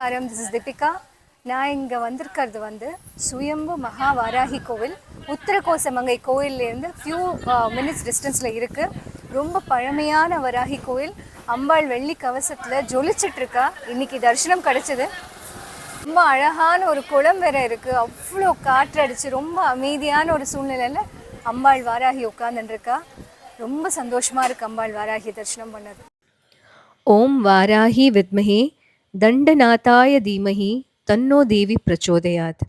நமஸ்காரம். This is Deepika நான் இங்கே வந்திருக்கிறது வந்து சுயம்பு மகா வாராகி கோவில் உத்தரகோசமங்கை கோயிலேருந்து ஃபியூ மினிட்ஸ் டிஸ்டன்ஸில் இருக்குது ரொம்ப பழமையான வராகி கோயில் அம்பாள் வெள்ளி கவசத்தில் ஜொலிச்சிட்டு இருக்கா. இன்னைக்கு தரிசனம் கிடச்சிது. ரொம்ப அழகான ஒரு குளம் வேற இருக்குது அவ்வளோ காற்றடிச்சு ரொம்ப அமைதியான ஒரு சூழ்நிலையில் அம்பாள் வாராகி உட்காந்துருக்கா ரொம்ப சந்தோஷமாக இருக்குது அம்பாள் வாராகி தரிசனம் பண்ணது. ஓம் வாராகி வித்மஹே. தண்டநாதாய தீமஹி தன்னோ தேவி பிரச்சோதயாத்.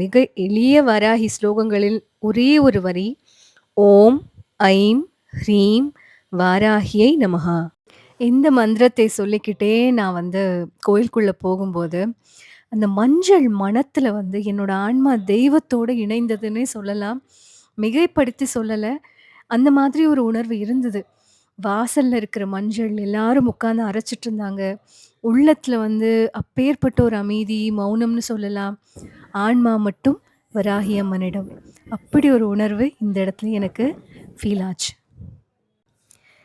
மிக எளிய வராகி ஸ்லோகங்களில் ஒரே ஒரு வரி ஓம் ஐம் ஹ்ரீம் வாராகியை நமஹா. இந்த மந்திரத்தை சொல்லிக்கிட்டே நான் வந்து கோயிலுக்குள்ளே போகும்போது அந்த மஞ்சள் மணத்தில் வந்து என்னோட ஆன்மா தெய்வத்தோடு இணைந்ததுன்னே சொல்லலாம். மிகைப்படுத்தி சொல்லலை. அந்த மாதிரி ஒரு உணர்வு இருந்தது. வாசல்ல இருக்கிற மஞ்சள் எல்லாரும் உட்காந்து அரைச்சிட்டு இருந்தாங்க. உள்ளத்துல வந்து அப்பேற்பட்ட ஒரு அமைதி மௌனம்னு சொல்லலாம். ஆன்மா மட்டும் வராகி அம்மனிடம். அப்படி ஒரு உணர்வு இந்த இடத்துல எனக்கு ஃபீல் ஆச்சு.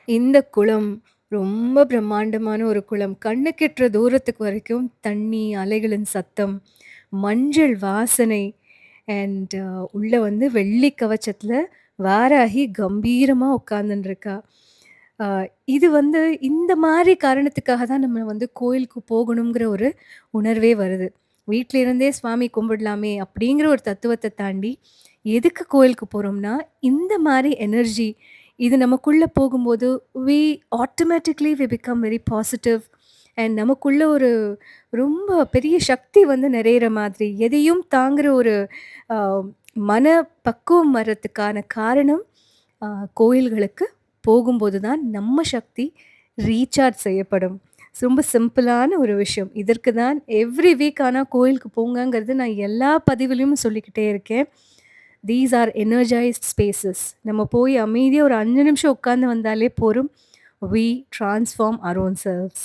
இந்த குளம் ரொம்ப பிரம்மாண்டமான ஒரு குளம். கண்ணு கெட்டுற தூரத்துக்கு வரைக்கும் தண்ணி அலைகளின் சத்தம் மஞ்சள் வாசனை அண்ட் உள்ள வந்து வெள்ளி கவச்சத்தில் வாராகி கம்பீரமாக உட்காந்துன்னு இது வந்து இந்த மாதிரி காரணத்துக்காக தான் நம்ம வந்து கோயிலுக்கு போகணுங்கிற ஒரு உணர்வே வருது. வீட்டில இருந்தே சுவாமி கும்பிடலாமே அப்படிங்கிற ஒரு தத்துவத்தை தாண்டி எதுக்கு கோயிலுக்கு போகிறோம்னா இந்த மாதிரி எனர்ஜி இது நமக்குள்ள போகும்போது we automatically we become very positive and நமக்குள்ள ஒரு ரொம்ப பெரிய சக்தி வந்து நிறையிற மாதிரி எதையும் தாங்குற ஒரு மன பக்குவம் வர்றதுக்கான காரணம் கோயில்களுக்கு போகும்போது தான் நம்ம சக்தி ரீசார்ஜ் செய்யப்படும். ரொம்ப சிம்பிளான ஒரு விஷயம். இதற்கு தான் எவ்ரி வீக் ஆனால் கோயிலுக்கு போங்கங்கிறது நான் எல்லா பதிவுலையும் சொல்லிக்கிட்டே இருக்கேன். தீஸ் ஆர் எனர்ஜைஸ்ட் ஸ்பேசஸ் நம்ம போய் அமைதியாக ஒரு அஞ்சு நிமிஷம் உட்காந்து வந்தாலே போதும். We transform our own cells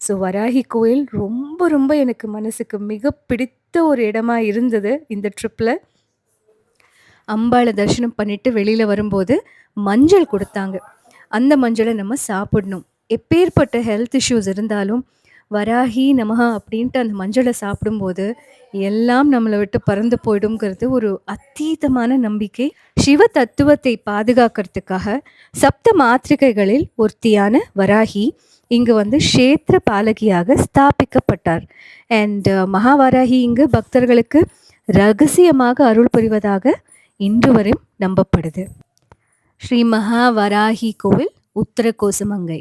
so Varahi கோயில் ரொம்ப ரொம்ப எனக்கு மனசுக்கு மிக பிடித்த ஒரு இடமா இருந்தது இந்த ட்ரிப்பில் அம்பாளை தரிசனம் பண்ணிட்டு வெளியில் வரும்போது மஞ்சள் கொடுத்தாங்க. அந்த மஞ்சளை நம்ம சாப்பிடணும். எப்பேற்பட்ட ஹெல்த் இஷ்யூஸ் இருந்தாலும் வராகி நமஹா அப்படின்ட்டு அந்த மஞ்சளை சாப்பிடும்போது எல்லாம் நம்மளை விட்டு பறந்து போயிடுங்கிறது ஒரு அத்தீதமான நம்பிக்கை. சிவ தத்துவத்தை பாதுகாக்கிறதுக்காக சப்த மாத்திரிகைகளில் ஒருத்தியான வராகி இங்கு வந்து க்ஷேத்திர பாலகியாக ஸ்தாபிக்கப்பட்டார். அண்ட் uh, மகாவராகி இங்கு பக்தர்களுக்கு ரகசியமாக அருள் புரிவதாக இன்று வரை நம்பப்படுது. ஸ்ரீ மகா வராகி கோவில் உத்தர கோசமங்கை